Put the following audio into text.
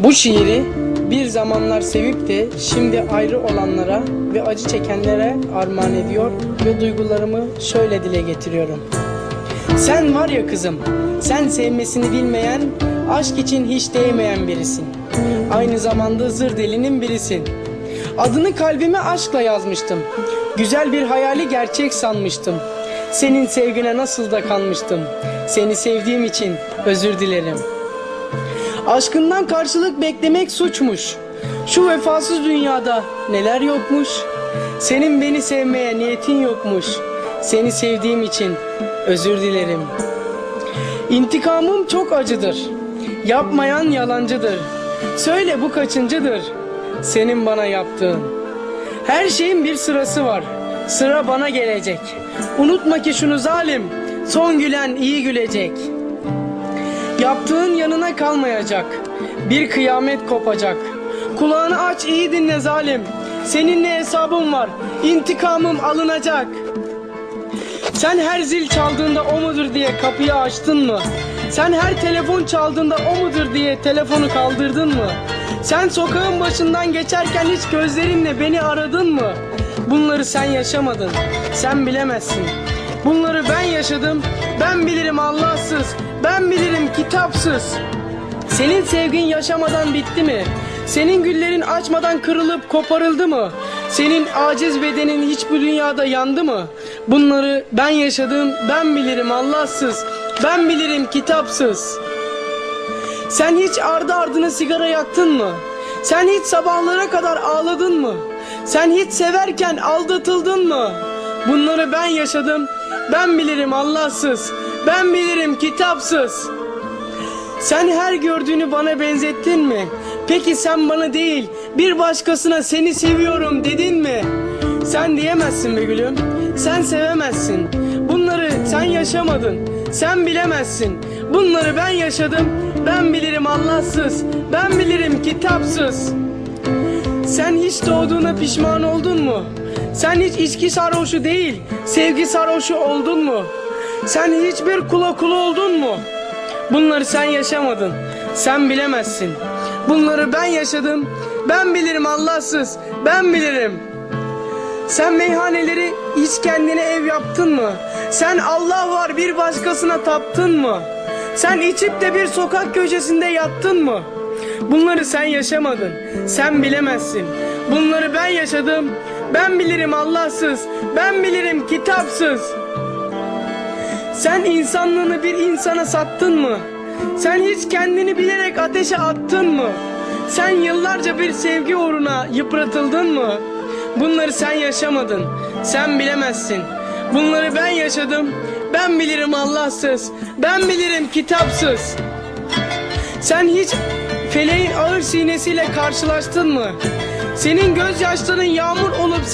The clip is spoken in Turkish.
Bu şiiri bir zamanlar sevip de şimdi ayrı olanlara ve acı çekenlere armağan ediyor ve duygularımı şöyle dile getiriyorum. Sen var ya kızım, sen sevmesini bilmeyen, aşk için hiç değmeyen birisin. Aynı zamanda zır delinin birisin. Adını kalbime aşkla yazmıştım. Güzel bir hayali gerçek sanmıştım. Senin sevgine nasıl da kanmıştım. Seni sevdiğim için özür dilerim. Aşkından karşılık beklemek suçmuş. Şu vefasız dünyada neler yokmuş. Senin beni sevmeye niyetin yokmuş. Seni sevdiğim için özür dilerim. İntikamım çok acıdır. Yapmayan yalancıdır. Söyle bu kaçıncıdır? Senin bana yaptığın. Her şeyin bir sırası var. Sıra bana gelecek. Unutma ki şunu zalim. Son gülen iyi gülecek. Yaptığın yanına kalmayacak. Bir kıyamet kopacak. Kulağını aç iyi dinle zalim. Seninle hesabım var. İntikamım alınacak. Sen her zil çaldığında o mudur diye kapıyı açtın mı? Sen her telefon çaldığında o mudur diye telefonu kaldırdın mı? Sen sokağın başından geçerken hiç gözlerinle beni aradın mı? Bunları sen yaşamadın. Sen bilemezsin. Bunları ben yaşadım. Ben bilirim Allahsız. Ben bilirim kitapsız. Senin sevgin yaşamadan bitti mi? Senin güllerin açmadan kırılıp koparıldı mı? Senin aciz bedenin hiç bu dünyada yandı mı? Bunları ben yaşadım, ben bilirim Allahsız. Ben bilirim kitapsız. Sen hiç ardı ardına sigara yaktın mı? Sen hiç sabahlara kadar ağladın mı? Sen hiç severken aldatıldın mı? Bunları ben yaşadım, ben bilirim Allahsız. Ben bilirim kitapsız. Sen her gördüğünü bana benzettin mi? Peki sen bana değil, bir başkasına seni seviyorum dedin mi? Sen diyemezsin be gülüm. Sen sevemezsin. Bunları sen yaşamadın. Sen bilemezsin. Bunları ben yaşadım. Ben bilirim Allahsız. Ben bilirim kitapsız. Sen hiç doğduğuna pişman oldun mu? Sen hiç içki sarhoşu değil, sevgi sarhoşu oldun mu? Sen hiçbir kula kul oldun mu? Bunları sen yaşamadın. Sen bilemezsin. Bunları ben yaşadım. Ben bilirim Allahsız. Ben bilirim. Sen meyhaneleri hiç kendine ev yaptın mı? Sen Allah var bir başkasına taptın mı? Sen içip de bir sokak köşesinde yattın mı? Bunları sen yaşamadın. Sen bilemezsin. Bunları ben yaşadım. Ben bilirim Allahsız. Ben bilirim kitapsız. Sen insanlığını bir insana sattın mı? Sen hiç kendini bilerek ateşe attın mı? Sen yıllarca bir sevgi uğruna yıpratıldın mı? Bunları sen yaşamadın. Sen bilemezsin. Bunları ben yaşadım. Ben bilirim Allahsız. Ben bilirim kitapsız. Sen hiç feleğin ağır sinesiyle karşılaştın mı? Senin gözyaşların yağmur olup